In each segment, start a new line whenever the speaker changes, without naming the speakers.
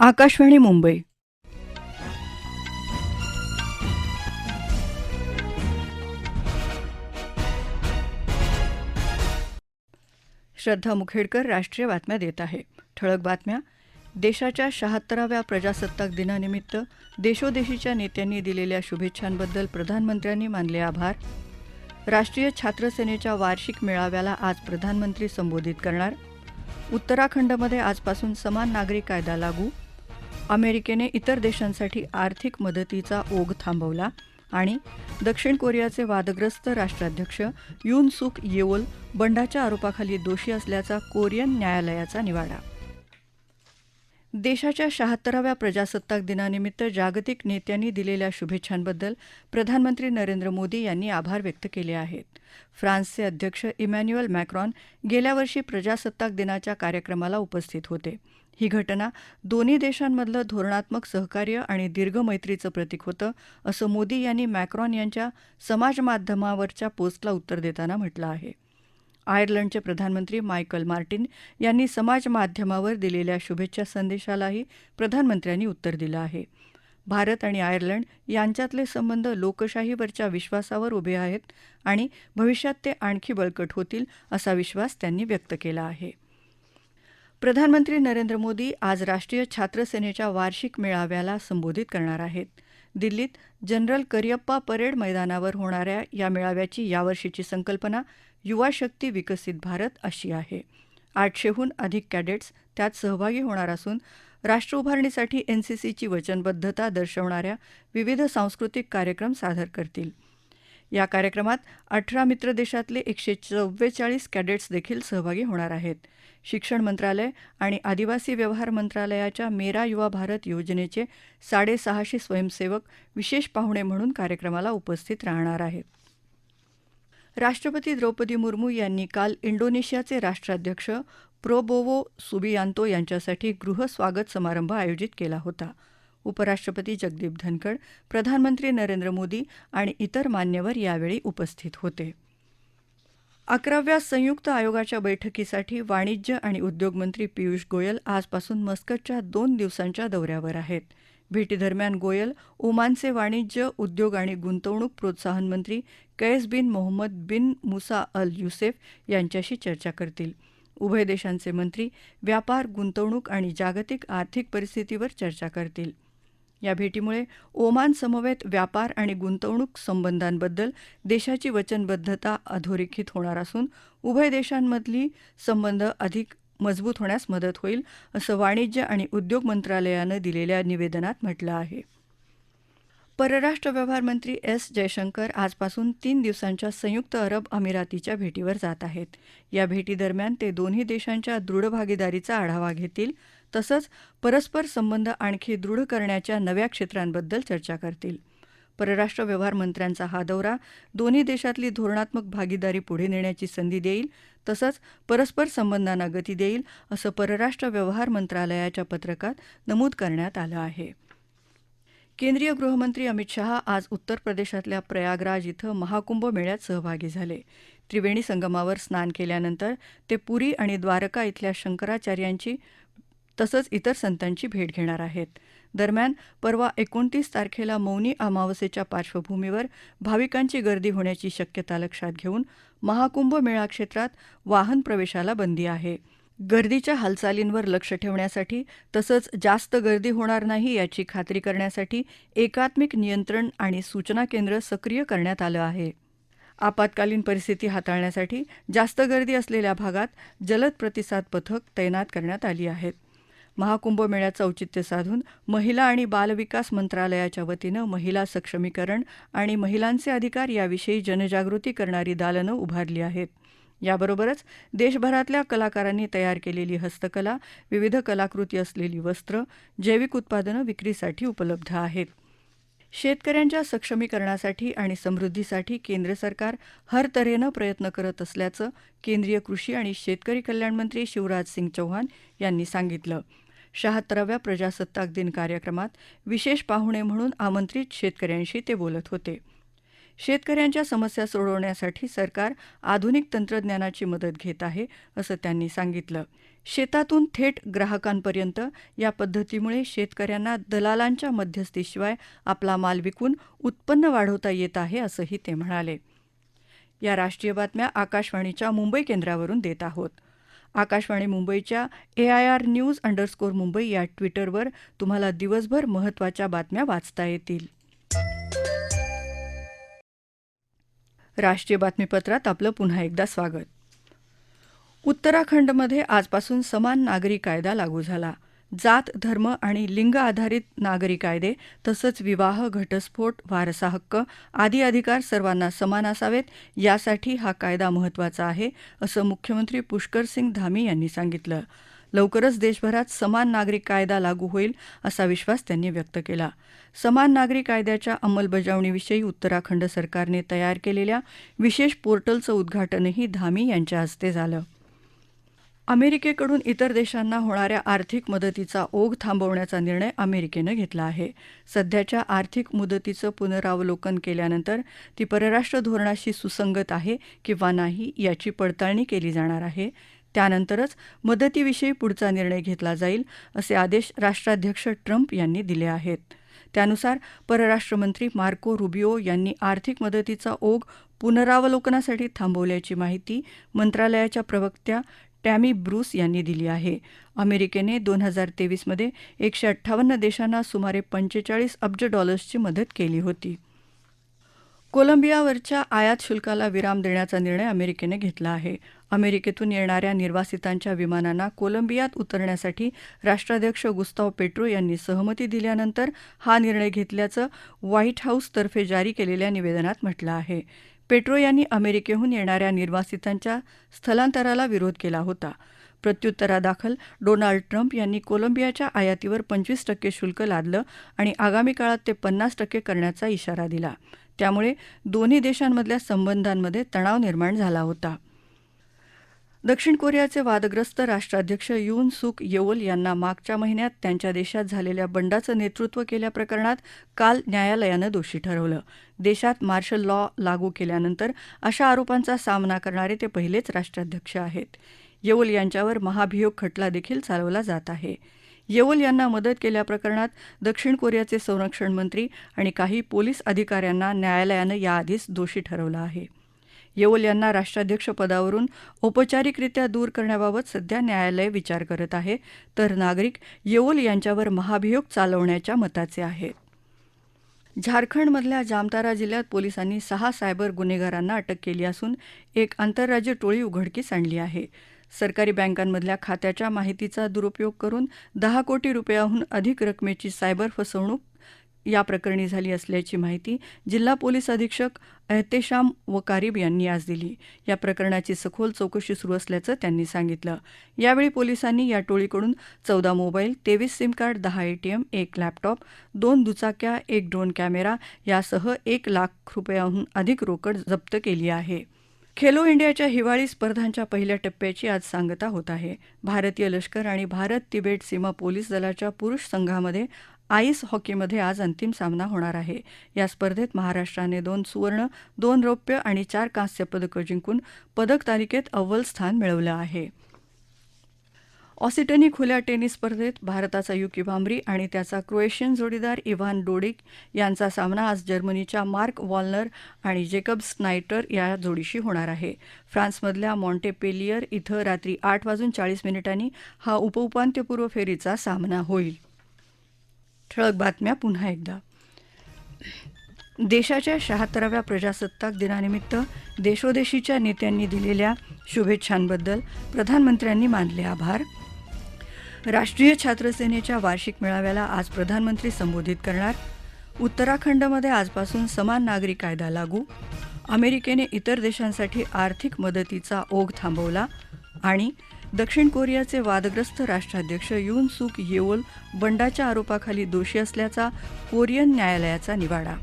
आकाशवाणी मुंबई. श्रद्धा मुखेडकर राष्ट्रीय बातम्या देत आहे. ठळक बातम्या. देशाच्या शहात्तराव्या प्रजासत्ताक दिनानिमित्त देशोदेशीच्या नेत्यांनी दिलेल्या शुभेच्छांबद्दल प्रधानमंत्र्यांनी मानले आभार. राष्ट्रीय छात्र सेनेच्या वार्षिक मेळाव्याला आज प्रधानमंत्री संबोधित करणार. उत्तराखंडमध्ये आजपासून समान नागरी कायदा लागू. अमेरिकेने इतर देशांसाठी आर्थिक मदतीचा ओघ थांबवला आणि दक्षिण कोरियाचे वादग्रस्त राष्ट्राध्यक्ष युन सुक येओल बंडाच्या आरोपाखाली दोषी असल्याचा कोरियन न्यायालयाचा निवाडा. देशाच्या शहात्तराव्या प्रजासत्ताक दिनानिमित्त जागतिक नेत्यांनी दिलेल्या शुभेच्छांबद्दल प्रधानमंत्री नरेंद्र मोदी यांनी आभार व्यक्त केले आहेत. फ्रान्सचे अध्यक्ष इमॅन्युअल मॅक्रॉन गेल्या वर्षी प्रजासत्ताक दिनाच्या कार्यक्रमाला उपस्थित होते. ही घटना दोन्ही देशांमधलं धोरणात्मक सहकार्य आणि दीर्घ मैत्रीचं प्रतीक होतं असं मोदी यांनी मॅक्रॉन यांच्या समाजमाध्यमावरच्या पोस्टला उत्तर देताना म्हटलं आहे. आयर्लंडचे प्रधानमंत्री मायकल मार्टिन यांनी समाजमाध्यमावर दिलेल्या शुभेच्छा संदेशालाही प्रधानमंत्र्यांनी उत्तर दिलं आहे. भारत आणि आयर्लंड यांच्यातले संबंध लोकशाहीवरच्या विश्वासावर उभे आहेत आणि भविष्यात ते आणखी बळकट होतील असा विश्वास त्यांनी व्यक्त केला आहे. प्रधानमंत्री नरेंद्र मोदी आज राष्ट्रीय छात्र सेनेच्या वार्षिक मेळाव्याला संबोधित करणार आहेत. दिल्लीत जनरल करियप्पा परेड मैदानावर होणाऱ्या या मेळाव्याची यावर्षीची संकल्पना युवा शक्ती विकसित भारत अशी आहे. आठशेहून अधिक कॅडेट्स त्यात सहभागी होणार असून राष्ट्र उभारणीसाठी एनसीसीची वचनबद्धता दर्शवणाऱ्या विविध सांस्कृतिक कार्यक्रम सादर करतील. या कार्यक्रमात अठरा मित्र देशातले एकशे चव्वेचाळीस कॅडेट्स देखील सहभागी होणार आहेत. शिक्षण मंत्रालय आणि आदिवासी व्यवहार मंत्रालयाच्या मेरा युवा भारत योजनेचे साडेसहाशे स्वयंसेवक विशेष पाहुणे म्हणून कार्यक्रमाला उपस्थित राहणार आहेत. राष्ट्रपती द्रौपदी मुर्मू यांनी काल इंडोनेशियाचे राष्ट्राध्यक्ष प्रोबोवो सुबियांतो यांच्यासाठी गृह स्वागत समारंभ आयोजित केला होता. उपराष्ट्रपती जगदीप धनखड प्रधानमंत्री नरेंद्र मोदी आणि इतर मान्यवर यावेळी उपस्थित होते. अकराव्या संयुक्त आयोगाच्या बैठकीसाठी वाणिज्य आणि उद्योग मंत्री पियुष गोयल आजपासून मस्कटच्या दोन दिवसांच्या दौऱ्यावर आहेत. भेटीदरम्यान गोयल ओमानचे वाणिज्य उद्योग आणि गुंतवणूक प्रोत्साहन मंत्री कैस बिन मोहम्मद बिन मुसा अल युसेफ यांच्याशी चर्चा करतील. उभय देशांचे मंत्री व्यापार गुंतवणूक आणि जागतिक आर्थिक परिस्थितीवर चर्चा करतील. या भेटीमुळे ओमान समवेत व्यापार आणि गुंतवणूक संबंधांबद्दल देशाची वचनबद्धता अधोरेखित होणार असून उभय देशांमधली संबंध अधिक मजबूत होण्यास मदत होईल असं वाणिज्य आणि उद्योग मंत्रालयानं दिलेल्या निवेदनात म्हटलं आहे. परराष्ट्र व्यवहार मंत्री एस जयशंकर आजपासून तीन दिवसांच्या संयुक्त अरब अमिरातीच्या भेटीवर जात आहेत. या भेटीदरम्यान ते दोन्ही देशांच्या दृढ भागीदारीचा आढावा घेतील तसंच परस्पर संबंध आणखी दृढ करण्याच्या नव्या क्षेत्रांबद्दल चर्चा करतील. परराष्ट्र व्यवहार मंत्र्यांचा हा दौरा दोन्ही देशातली धोरणात्मक भागीदारी पुढे नेण्याची संधी देईल तसंच परस्पर संबंधांना गती देईल असं परराष्ट्र व्यवहार मंत्रालयाच्या पत्रकात नमूद करण्यात आलं आहे. केंद्रीय गृहमंत्री अमित शहा आज उत्तर प्रदेशातल्या प्रयागराज इथं महाकुंभ मेळ्यात सहभागी झाले. त्रिवेणी संगमावर स्नान केल्यानंतर ते पुरी आणि द्वारका इथल्या शंकराचार्यांची तसंच इतर संतांची भेट घेणार आहेत. दरम्यान परवा एकोणतीस तारखेला मौनी अमावस्येच्या पार्श्वभूमीवर भाविकांची गर्दी होण्याची शक्यता लक्षात घेऊन महाकुंभ मेळा क्षेत्रात वाहन प्रवेशाला बंदी आहे. गर्दीच्या हालचालींवर लक्ष ठेवण्यासाठी तसंच जास्त गर्दी होणार नाही याची खात्री करण्यासाठी एकात्मिक नियंत्रण आणि सूचना केंद्र सक्रिय करण्यात आलं आहे. आपत्कालीन परिस्थिती हाताळण्यासाठी जास्त गर्दी असलेल्या भागात जलद प्रतिसाद पथक तैनात करण्यात आली आहेत. महाकुंभ मेळ्याचं औचित्य साधून महिला आणि बालविकास मंत्रालयाच्या वतीनं महिला सक्षमीकरण आणि महिलांचे अधिकार याविषयी जनजागृती करणारी दालनं उभारली आहेत. याबरोबरच देशभरातल्या कलाकारांनी तयार केलेली हस्तकला विविध कलाकृती असलेली वस्त्र जैविक उत्पादनं विक्रीसाठी उपलब्ध आहेत. शेतकऱ्यांच्या सक्षमीकरणासाठी आणि समृद्धीसाठी केंद्र सरकार हर तऱ्हेनं प्रयत्न करत असल्याचं केंद्रीय कृषी आणि शेतकरी कल्याण मंत्री शिवराज सिंग चौहान यांनी सांगितलं. शहात्तराव्या प्रजासत्ताक दिन कार्यक्रमात विशेष पाहुणे म्हणून आमंत्रित शेतकऱ्यांशी ते बोलत होते. शेतकऱ्यांच्या समस्या सोडवण्यासाठी सरकार आधुनिक तंत्रज्ञानाची मदत घेत आहे असं त्यांनी सांगितलं. शेतातून थेट ग्राहकांपर्यंत या पद्धतीमुळे शेतकऱ्यांना दलालांच्या मध्यस्थीशिवाय आपला माल विकून उत्पन्न वाढवता येत आहे असंही ते म्हणाले. या राष्ट्रीय बातम्या आकाशवाणीच्या मुंबई केंद्रावरून देत आहोत. आकाशवाणी मुंबईच्या एआयआर न्यूज अंडरस्कोर मुंबई या ट्विटरवर तुम्हाला दिवसभर महत्त्वाच्या बातम्या वाचता येतील. राष्ट्रीय बातमीपत्रात आपलं पुन्हा एकदा स्वागत. उत्तराखंडमध्ये आजपासून समान नागरी कायदा लागू झाला. जात धर्म आणि लिंग आधारित नागरी कायदे तसंच विवाह घटस्फोट वारसा हक्क आदी अधिकार सर्वांना समान असावेत यासाठी हा कायदा महत्त्वाचा आहे असं मुख्यमंत्री पुष्कर सिंग धामी यांनी सांगितलं. लवकरच देशभरात समान नागरिक कायदा लागू होईल असा विश्वास त्यांनी व्यक्त केला. समान नागरी कायद्याच्या अंमलबजावणीविषयी उत्तराखंड सरकारने तयार केलेल्या विशेष पोर्टलचं उद्घाटनही धामी यांच्या हस्ते झालं. अमेरिकेकडून इतर देशांना होणाऱ्या आर्थिक मदतीचा ओघ थांबवण्याचा निर्णय अमेरिकेनं घेतला आहे. सध्याच्या आर्थिक मुदतीचं पुनरावलोकन केल्यानंतर ती परराष्ट्र धोरणाशी सुसंगत आहे किंवा नाही याची पडताळणी केली जाणार आहे. त्यानंतरच मदतीविषयी पुढचा निर्णय घेतला जाईल असे आदेश राष्ट्राध्यक्ष ट्रम्प यांनी दिले आहेत. त्यानुसार परराष्ट्रमंत्री मार्को रुबिओ यांनी आर्थिक मदतीचा ओघ पुनरावलोकनासाठी थांबवल्याची माहिती मंत्रालयाच्या प्रवक्त्या टॅमी ब्रूस यांनी दिली आहे. अमेरिकेने दोन हजार तेवीसमध्ये एकशे अठ्ठावन्न देशांना सुमारे पंचेचाळीस अब्ज डॉलर्सची मदत केली होती. कोलंबियावरच्या आयात शुल्काला विराम देण्याचा निर्णय अमेरिकेने घेतला आहे. अमेरिकेतून येणाऱ्या निर्वासितांच्या विमानांना कोलंबियात उतरण्यासाठी राष्ट्राध्यक्ष गुस्ताव पेट्रो यांनी सहमती दिल्यानंतर हा निर्णय घेतल्याचं व्हाईट हाऊसतर्फे जारी केलेल्या निवेदनात म्हटलं आहे. पेट्रो यांनी अमेरिकेहून येणाऱ्या निर्वासितांच्या स्थलांतराला विरोध केला होता. प्रत्युत्तरादाखल डोनाल्ड ट्रम्प यांनी कोलंबियाच्या आयातीवर पंचवीस टक्के शुल्क लादलं आणि आगामी काळात ते पन्नास टक्के करण्याचा इशारा दिला. त्यामुळे दोन्ही देशांमधल्या संबंधांमध्ये तणाव निर्माण झाला होता. दक्षिण कोरियाचे वादग्रस्त राष्ट्राध्यक्ष युन सुक येओल यांना मागच्या महिन्यात त्यांच्या देशात झालेल्या बंडाचं नेतृत्व केल्याप्रकरणात काल न्यायालयानं दोषी ठरवलं. देशात मार्शल लॉ लागू केल्यानंतर अशा आरोपांचा सामना करणारे ते पहिलेच राष्ट्राध्यक्ष आहेत. येओल यांच्यावर महाभियोग खटला देखील चालवला जात आहे. येओल यांना मदत केल्याप्रकरणात दक्षिण कोरियाचे संरक्षण मंत्री आणि काही पोलीस अधिकाऱ्यांना न्यायालयानं याआधीच दोषी ठरवलं आहे. येऊल यांना राष्ट्राध्यक्ष पदावरून औपचारिकरित्या दूर करण्याबाबत सध्या न्यायालय विचार करत आहे. तर नागरिक येऊल यांच्यावर महाभियोग चालवण्याच्या मताचे आहेत. झारखंडमधल्या जामतारा जिल्ह्यात पोलिसांनी सहा सायबर गुन्हेगारांना अटक केली असून एक आंतरराज्य टोळी उघडकीस आणली आहे. सरकारी बँकांमधल्या खात्याच्या माहितीचा दुरुपयोग करून दहा कोटी रुपयाहून अधिक रकमेची सायबर फसवणूक या प्रकरणी झाली असल्याची माहिती जिल्हा पोलीस अधीक्षक एहतेशाम वकारीब यांनी आज दिली. या प्रकरणाची सखोल चौकशी सुरू असल्याचं त्यांनी सांगितलं. यावेळी पोलिसांनी या टोळीकडून चौदा मोबाईल तेवीस सिमकार्ड दहा एटीएम एक लॅपटॉप दोन दुचाक्या एक ड्रोन कॅमेरा यासह एक लाख रुपयाहून अधिक रोकड जप्त केली आहे. खेलो इंडियाच्या हिवाळी स्पर्धांच्या पहिल्या टप्प्याची आज सांगता होत आहे. भारतीय लष्कर आणि भारत तिबेट सीमा पोलीस दलाच्या पुरुष संघामध्ये आईस हॉकीमध्ये आज अंतिम सामना होणार आहे. या स्पर्धेत महाराष्ट्राने दोन सुवर्ण दोन रौप्य आणि चार कांस्य पदकं जिंकून पदक तालिकेत अव्वल स्थान मिळवलं आहे. ऑसिटनी खुल्या टेनिस स्पर्धेत भारताचा युकी भांबरी आणि त्याचा क्रोएशियन जोडीदार इव्हान डोडिक यांचा सामना आज जर्मनीच्या मार्क वॉलनर आणि जेकब स्नायटर या जोडीशी होणार आहे. फ्रान्समधल्या मॉन्टेपेलियर इथं रात्री आठ वाजून चाळीस मिनिटांनी हा उपउपांत्यपूर्व फेरीचा सामना होईल. ठळक बातम्या पुन्हा एकदा. देशाच्या शहात्तराव्या प्रजासत्ताक दिनानिमित्त देशोदेशीच्या नेत्यांनी दिलेल्या शुभेच्छांबद्दल प्रधानमंत्र्यांनी मानले आभार. राष्ट्रीय छात्र सेनेच्या वार्षिक मेळाव्याला आज प्रधानमंत्री संबोधित करणार. उत्तराखंडमध्ये आजपासून समान नागरी कायदा लागू. अमेरिकेने इतर देशांसाठी आर्थिक मदतीचा ओघ थांबवला. आणि दक्षिण कोरियाचे वादग्रस्त राष्ट्राध्यक्ष युन सुक येओल बंडाच्या आरोपाखाली दोषी असल्याचा कोरियन न्यायालयाचा निवाडा.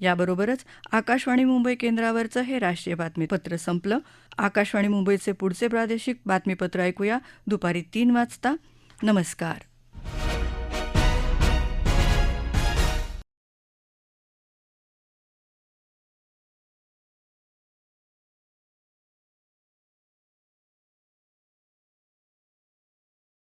याबरोबरच आकाशवाणी मुंबई केंद्रावरचं हे राष्ट्रीय बातमीपत्र संपलं. आकाशवाणी मुंबईचे पुढचे प्रादेशिक बातमीपत्र ऐकूया दुपारी तीन वाजता. नमस्कार.